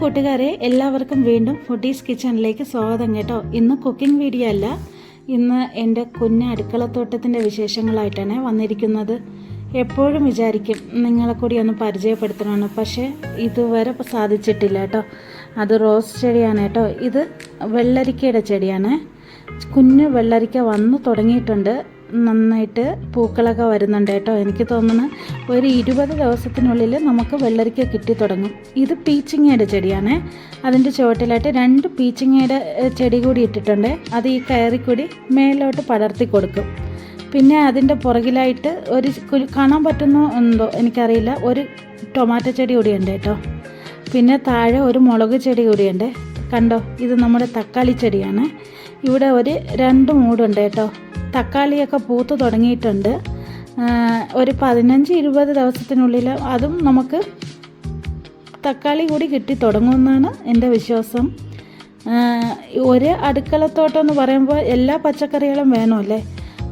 കൂട്ടുകാരെ എല്ലാവർക്കും വീണ്ടും ഫുഡീസ് കിച്ചണിലേക്ക് സ്വാഗതം കേട്ടോ. ഇന്ന് കുക്കിംഗ് വീഡിയോ അല്ല. ഇന്ന് എന്റെ കുഞ്ഞ് അടുക്കളത്തോട്ടത്തിന്റെ വിശേഷങ്ങളായിട്ടാണ് വന്നിരിക്കുന്നത്. എപ്പോഴും വിചാരിക്കും നിങ്ങളെ കൂടി ഒന്ന് പരിചയപ്പെടുത്തണമെന്ന് പക്ഷേ ഇതുവരെ സാധിച്ചിട്ടില്ല കേട്ടോ. അത് റോസ് ചെടിയാണ് കേട്ടോ. ഇത് വെള്ളരിക്കയുടെ ചെടിയാണ്. കുഞ്ഞ് വെള്ളരിക്ക വന്നു തുടങ്ങിയിട്ടുണ്ട്. നന്നായിട്ട് പൂക്കളൊക്കെ വരുന്നുണ്ട് കേട്ടോ. എനിക്ക് തോന്നുന്നു ഒരു ഇരുപത് ദിവസത്തിനുള്ളിൽ നമുക്ക് വെള്ളരിക്ക കിട്ടി തുടങ്ങും. ഇത് പീച്ചിങ്ങയുടെ ചെടിയാണ്. അതിന്റെ ചുവട്ടിലായിട്ട് രണ്ട് പീച്ചിങ്ങയുടെ ചെടി കൂടി ഇട്ടിട്ടുണ്ട്. അത് ഈ കയറിക്കൂടി മേലോട്ട് പടർത്തി കൊടുക്കും. പിന്നെ അതിന്റെ പുറകിലായിട്ട് ഒരു കാണാൻ പറ്റുന്നോ എന്തോ എനിക്കറിയില്ല. ഒരു ടൊമാറ്റോ ചെടി കൂടിയുണ്ട് കേട്ടോ. പിന്നെ താഴെ ഒരു മുളക് ചെടി കൂടിയുണ്ട്. കണ്ടോ? ഇത് നമ്മുടെ തക്കാളി ചെടിയാണ്. ഇവിടെ ഒരു രണ്ട് മൂടുണ്ട് കേട്ടോ. തക്കാളിയൊക്കെ പൂത്ത് തുടങ്ങിയിട്ടുണ്ട്. ഒരു പതിനഞ്ച് ഇരുപത് ദിവസത്തിനുള്ളിൽ അതും നമുക്ക് തക്കാളി കൂടി കിട്ടി തുടങ്ങുമെന്നാണ് എന്റെ വിശ്വാസം. ഒരു അടുക്കളത്തോട്ടം എന്ന് പറയുമ്പോൾ എല്ലാ പച്ചക്കറികളും വേണമല്ലേ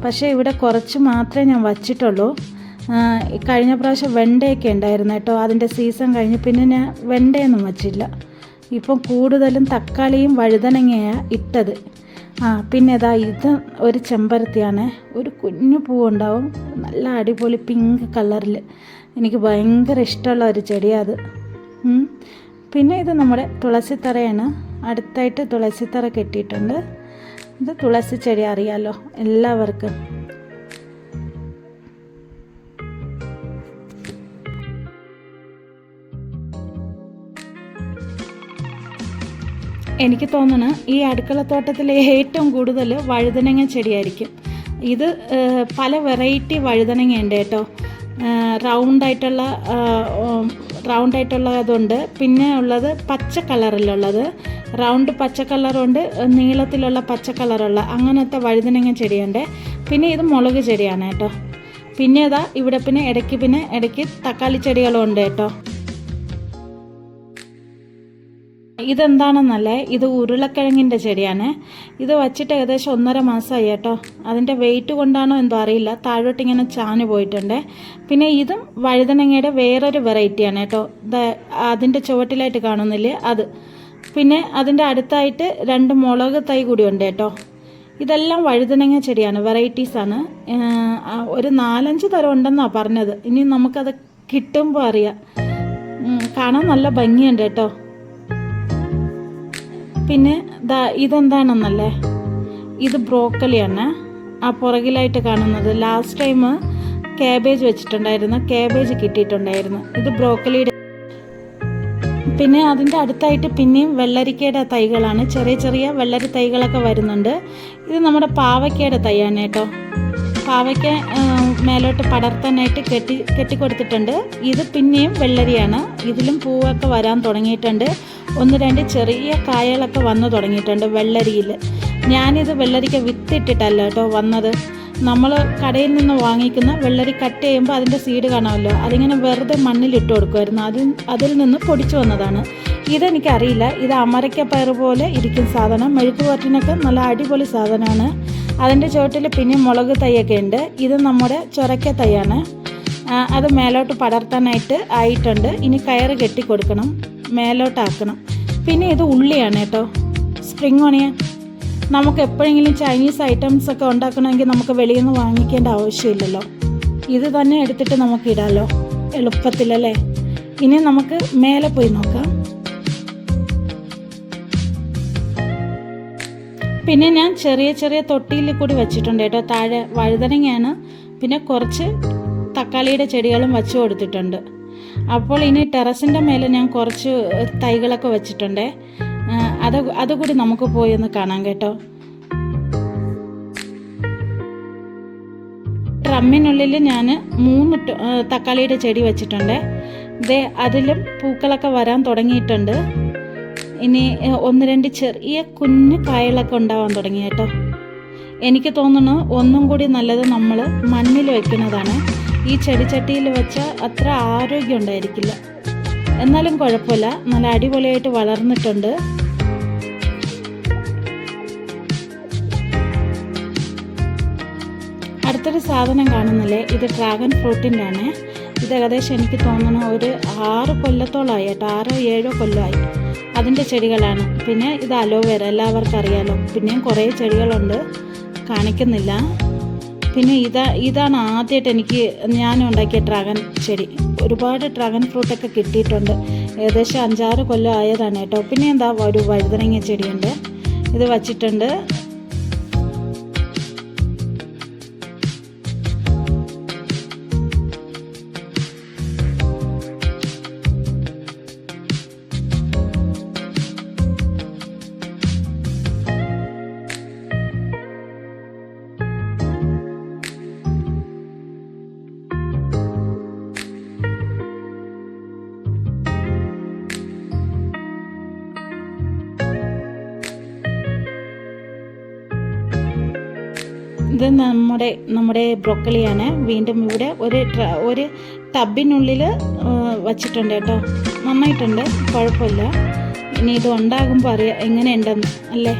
പക്ഷേ ഇവിടെ കുറച്ച് മാത്രമേ ഞാൻ വച്ചിട്ടുള്ളൂ. കഴിഞ്ഞ പ്രാവശ്യം വെണ്ടയൊക്കെ ഉണ്ടായിരുന്നു കേട്ടോ. അതിന്റെ സീസൺ കഴിഞ്ഞ് പിന്നെ ഞാൻ വെണ്ടയൊന്നും വച്ചില്ല. ഇപ്പം കൂടുതലും തക്കാളിയും വഴുതനങ്ങയാണ് ഇട്ടത്. ആ പിന്നെ ഇതാ ഇത് ഒരു ചെമ്പരത്തിയാണ്. ഒരു കുഞ്ഞു പൂവുണ്ടാവും. നല്ല അടിപൊളി പിങ്ക് കളറിൽ എനിക്ക് ഭയങ്കര ഇഷ്ടമുള്ള ഒരു ചെടിയാണ് അത് പിന്നെ ഇത് നമ്മുടെ തുളസിത്തറയാണ്. അടുത്തായിട്ട് തുളസിത്തറ കെട്ടിയിട്ടുണ്ട്. ഇത് തുളസി ചെടി അറിയാലോ എല്ലാവർക്കും. എനിക്ക് തോന്നുന്നു ഈ അടുക്കളത്തോട്ടത്തിലെ ഏറ്റവും കൂടുതൽ വഴുതനങ്ങ ചെടിയായിരിക്കും. ഇത് പല വെറൈറ്റി വഴുതനങ്ങ ഉണ്ട് കേട്ടോ. റൗണ്ടായിട്ടുള്ള ആയിട്ടുള്ള റൗണ്ട് ആയിട്ടുള്ള അതുണ്ട് പിന്നെ ഉള്ളത് പച്ച കളറിലുള്ളത്. റൗണ്ട് പച്ച കളറുണ്ട് നീളത്തിലുള്ള പച്ച കളറുള്ള അങ്ങനത്തെ വഴുതനങ്ങ ചെടിയുണ്ട്. പിന്നെ ഇത് മുളക് ചെടിയാണ് കേട്ടോ. പിന്നെ ഇതാ ഇവിടെ പിന്നെ ഇടയ്ക്ക് പിന്നെ ഇടയ്ക്ക് തക്കാളി ചെടികളും ഉണ്ട് കേട്ടോ. ഇതെന്താണെന്നല്ലേ? ഇത് ഉരുളക്കിഴങ്ങിന്റെ ചെടിയാണ്. ഇത് വച്ചിട്ട് ഏകദേശം ഒന്നര മാസമായി കേട്ടോ. അതിന്റെ വെയിറ്റ് കൊണ്ടാണോ എന്തോ അറിയില്ല. താഴോട്ട് ഇങ്ങനെ ചാഞ്ഞു പോയിട്ടുണ്ട്. പിന്നെ ഇതും വഴുതനങ്ങയുടെ വേറൊരു വെറൈറ്റിയാണ് കേട്ടോ. അതിന്റെ ചുവട്ടിലായിട്ട് കാണുന്നില്ലേ? അത്. പിന്നെ അതിന്റെ അടുത്തായിട്ട് രണ്ട് മുളക് തൈ കൂടി ഉണ്ട് കേട്ടോ. ഇതെല്ലാം വഴുതനങ്ങ ചെടിയാണ് വെറൈറ്റീസാണ് ഒരു നാലഞ്ച് തരം ഉണ്ടെന്നാണ് പറഞ്ഞത്. ഇനി നമുക്കത് കിട്ടുമ്പോൾ അറിയാം. കാണാൻ നല്ല ഭംഗിയുണ്ട് കേട്ടോ. പിന്നെ ദാ ഇതെന്താണെന്നല്ലേ? ഇത് ബ്രോക്കലിയാണ്. ആ പുറകിലായിട്ട് കാണുന്നത് ലാസ്റ്റ് ടൈം കാബേജ് വെച്ചിട്ടുണ്ടായിരുന്നു. കാബേജ് കിട്ടിയിട്ടുണ്ടായിരുന്നു. ഇത് ബ്രോക്കലിയുടെ പിന്നെ അതിന്റെ അടുത്തായിട്ട് പിന്നെയും വെള്ളരിക്കയുടെ തൈകളാണ്. ചെറിയ ചെറിയ വെള്ളരി തൈകളൊക്കെ വരുന്നുണ്ട്. ഇത് നമ്മുടെ പാവയ്ക്കയുടെ തൈയാണ് കേട്ടോ. പാവയ്ക്ക മേലോട്ട് പടർത്താനായിട്ട് കെട്ടി കെട്ടിക്കൊടുത്തിട്ടുണ്ട്. ഇത് പിന്നെയും വെള്ളരിയാണ്. ഇതിലും പൂവൊക്കെ വരാൻ തുടങ്ങിയിട്ടുണ്ട്. ഒന്ന് രണ്ട് ചെറിയ കായകളൊക്കെ വന്നു തുടങ്ങിയിട്ടുണ്ട് വെള്ളരിയിൽ ഞാനിത് വെള്ളരിക്ക വിത്തിട്ടിട്ടല്ല കേട്ടോ വന്നത്. നമ്മൾ കടയിൽ നിന്ന് വാങ്ങിക്കുന്ന വെള്ളരി കട്ട് ചെയ്യുമ്പോൾ അതിന്റെ സീഡ് കാണാമല്ലോ. അതിങ്ങനെ വെറുതെ മണ്ണിലിട്ട് കൊടുക്കുമായിരുന്നു അതിൽ അതിൽ നിന്ന് പൊടിച്ചു വന്നതാണ്. ഇതെനിക്കറിയില്ല. ഇത് അമരയ്ക്ക പയർ പോലെ ഇരിക്കുന്ന സാധനം. മെഴുക്ക് പുരട്ടിനൊക്കെ നല്ല അടിപൊളി സാധനമാണ്. അതിന്റെ ചുവട്ടിൽ പിന്നെ മുളക് തൈയൊക്കെ ഉണ്ട്. ഇത് നമ്മുടെ ചൊരക്ക തൈയാണ്. അത് മേലോട്ട് പടർത്താനായിട്ട് ആയിട്ടുണ്ട്. ഇനി കയറ് കെട്ടി കൊടുക്കണം. മേലോട്ടാക്കണം. പിന്നെ ഇത് ഉള്ളിയാണ് കേട്ടോ. സ്പ്രിങ് ഓണിയൻ നമുക്ക് എപ്പോഴെങ്കിലും ചൈനീസ് ഐറ്റംസ് ഒക്കെ ഉണ്ടാക്കണമെങ്കിൽ നമുക്ക് വെളിയിൽ നിന്ന് വാങ്ങിക്കേണ്ട ആവശ്യമില്ലല്ലോ. ഇത് തന്നെ എടുത്തിട്ട് നമുക്ക് ഇടാമല്ലോ എളുപ്പത്തിലല്ലേ? ഇനി നമുക്ക് മേലെ പോയി നോക്കാം. പിന്നെ ഞാൻ ചെറിയ ചെറിയ തൊട്ടിയിൽ കൂടി വെച്ചിട്ടുണ്ട് കേട്ടോ. താഴെ വഴുതനങ്ങയാണ്. പിന്നെ കുറച്ച് തക്കാളിയുടെ ചെടികളും വെച്ച് കൊടുത്തിട്ടുണ്ട്. അപ്പോൾ ഇനി ടെറസിന്റെ മേലെ ഞാൻ കുറച്ച് തൈകളൊക്കെ വെച്ചിട്ടുണ്ട്. അത് അതുകൂടി നമുക്ക് പോയി ഒന്ന് കാണാം കേട്ടോ. ഡ്രമ്മിനുള്ളിൽ ഞാൻ മൂന്ന് തക്കാളിയുടെ ചെടി വെച്ചിട്ടുണ്ട്. ദേ അതിലും പൂക്കളൊക്കെ വരാൻ തുടങ്ങിയിട്ടുണ്ട്. ഇനി ഒന്ന് രണ്ട് ചെറിയ കുഞ്ഞു കായലൊക്കെ ഉണ്ടാവാൻ തുടങ്ങി കേട്ടോ. എനിക്ക് തോന്നുന്നു ഒന്നും കൂടി നല്ലത് നമ്മൾ മണ്ണിൽ വെക്കുന്നതാണ്. ഈ ചെടിച്ചട്ടിയിൽ വെച്ചാൽ അത്ര ആരോഗ്യം ഉണ്ടായിരിക്കില്ല. എന്നാലും കുഴപ്പമില്ല. നല്ല അടിപൊളിയായിട്ട് വളർന്നിട്ടുണ്ട്. അടുത്തൊരു സാധനം കാണുന്നില്ലേ? ഇത് ഡ്രാഗൺ ഫ്രൂട്ടിന്റെ ആണ്. ഇത് ഏകദേശം എനിക്ക് തോന്നുന്നു ഒരു ആറ് കൊല്ലത്തോളമായി കേട്ടോ. ആറോ ഏഴോ കൊല്ലമായി അതിന്റെ ചെടികളാണ്. പിന്നെ ഇത് അലോവേര എല്ലാവർക്കും അറിയാലോ. പിന്നെയും കുറേ ചെടികളുണ്ട്. കാണിക്കുന്നില്ല. പിന്നെ ഇതാ ഇതാണ് ആദ്യമായിട്ട് എനിക്ക് ഞാൻ ഉണ്ടാക്കിയ ഡ്രാഗൺ ചെടി. ഒരുപാട് ഡ്രാഗൺ ഫ്രൂട്ടൊക്കെ കിട്ടിയിട്ടുണ്ട്. ഏകദേശം അഞ്ചാറ് കൊല്ലം ആയതാണ് കേട്ടോ. പിന്നെ എന്താ ഒരു വഴുതനങ്ങ ചെടിയുണ്ട്. ഇത് വച്ചിട്ടുണ്ട്. ഇത് നമ്മുടെ നമ്മുടെ ബ്രോക്കളിയാണ് വീണ്ടും ഇവിടെ ഒരു ഒരു ടബിനുള്ളിൽ വച്ചിട്ടുണ്ട് കേട്ടോ. നന്നായിട്ടുണ്ട്. കുഴപ്പമില്ല. ഇനി ഇത് ഉണ്ടാകുമ്പോൾ അറിയാം എങ്ങനെയുണ്ടെന്ന് അല്ലേ?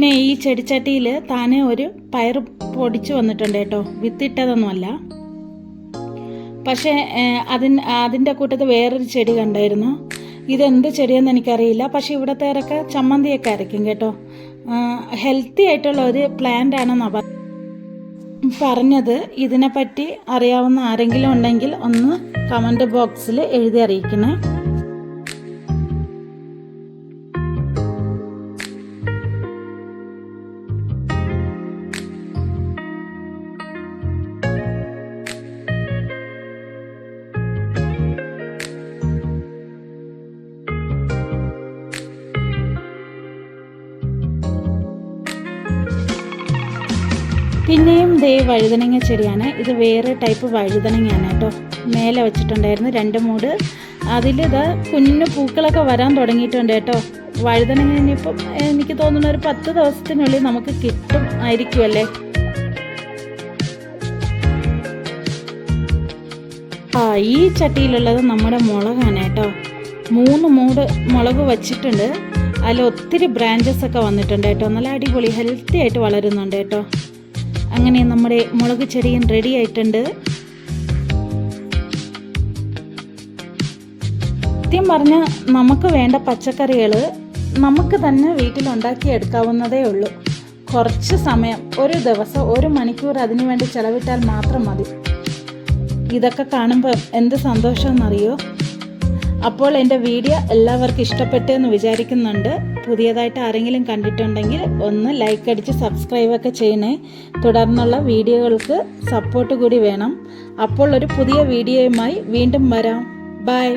പിന്നെ ഈ ചെടിച്ചട്ടിയിൽ താനെ ഒരു പയർ പൊടിച്ചു വന്നിട്ടുണ്ട് കേട്ടോ. വിത്തിട്ടതൊന്നുമല്ല. പക്ഷേ അതിന് അതിന്റെ കൂട്ടത്ത് വേറൊരു ചെടി കണ്ടായിരുന്നു. ഇതെന്ത് ചെടിയെന്ന് എനിക്കറിയില്ല. പക്ഷേ ഇവിടത്തേരൊക്കെ ചമ്മന്തിയൊക്കെ അരയ്ക്കും കേട്ടോ. ഹെൽത്തി ആയിട്ടുള്ള ഒരു പ്ലാന്റ് ആണെന്നാണ് പറ പറഞ്ഞത്. ഇതിനെപ്പറ്റി അറിയാവുന്ന ആരെങ്കിലും ഉണ്ടെങ്കിൽ ഒന്ന് കമന്റ് ബോക്സിൽ എഴുതി അറിയിക്കണേ. പിന്നെയും ദേ വഴുതനങ്ങ ചെടിയാണ്. ഇത് വേറെ ടൈപ്പ് വഴുതനങ്ങയാണ് കേട്ടോ. മേലെ വെച്ചിട്ടുണ്ടായിരുന്നു രണ്ട് മൂട്. അതിലിത് കുഞ്ഞു പൂക്കളൊക്കെ വരാൻ തുടങ്ങിയിട്ടുണ്ട് കേട്ടോ. വഴുതനങ്ങ ഇനിയിപ്പം എനിക്ക് തോന്നുന്ന ഒരു പത്ത് ദിവസത്തിനുള്ളിൽ നമുക്ക് കിട്ടും ആയിരിക്കുമല്ലേ ആ ഈ ചട്ടിയിലുള്ളത് നമ്മുടെ മുളകാണ് കേട്ടോ. മൂന്ന് മൂട് മുളക് വച്ചിട്ടുണ്ട്. അതിൽ ഒത്തിരി ബ്രാഞ്ചസ് ഒക്കെ വന്നിട്ടുണ്ട് കേട്ടോ. നല്ല അടിപൊളി ഹെൽത്തി ആയിട്ട് വളരുന്നുണ്ട് കേട്ടോ. അങ്ങനെ നമ്മുടെ മുളക് ചെടിയും റെഡി ആയിട്ടുണ്ട്. സത്യം പറഞ്ഞ് നമുക്ക് വേണ്ട പച്ചക്കറികൾ നമുക്ക് തന്നെ വീട്ടിലുണ്ടാക്കി എടുക്കാവുന്നതേ ഉള്ളൂ. കുറച്ച് സമയം ഒരു ദിവസം ഒരു മണിക്കൂർ അതിനു വേണ്ടി ചെലവിട്ടാൽ മാത്രം മതി. ഇതൊക്കെ കാണുമ്പോൾ എന്ത് സന്തോഷമെന്നറിയോ? അപ്പോൾ എന്റെ വീഡിയോ എല്ലാവർക്കും ഇഷ്ടപ്പെട്ടു എന്ന് വിചാരിക്കുന്നുണ്ട്. പുതിയതായിട്ട് ആരെങ്കിലും കണ്ടിട്ടുണ്ടെങ്കിൽ ഒന്ന് ലൈക്ക് അടിച്ച് സബ്സ്ക്രൈബ് ഒക്കെ ചെയ്യണേ. തുടർന്നുള്ള വീഡിയോകൾക്ക് സപ്പോർട്ട് കൂടി വേണം. അപ്പോൾ ഒരു പുതിയ വീഡിയോയുമായി വീണ്ടും വരാം. ബൈ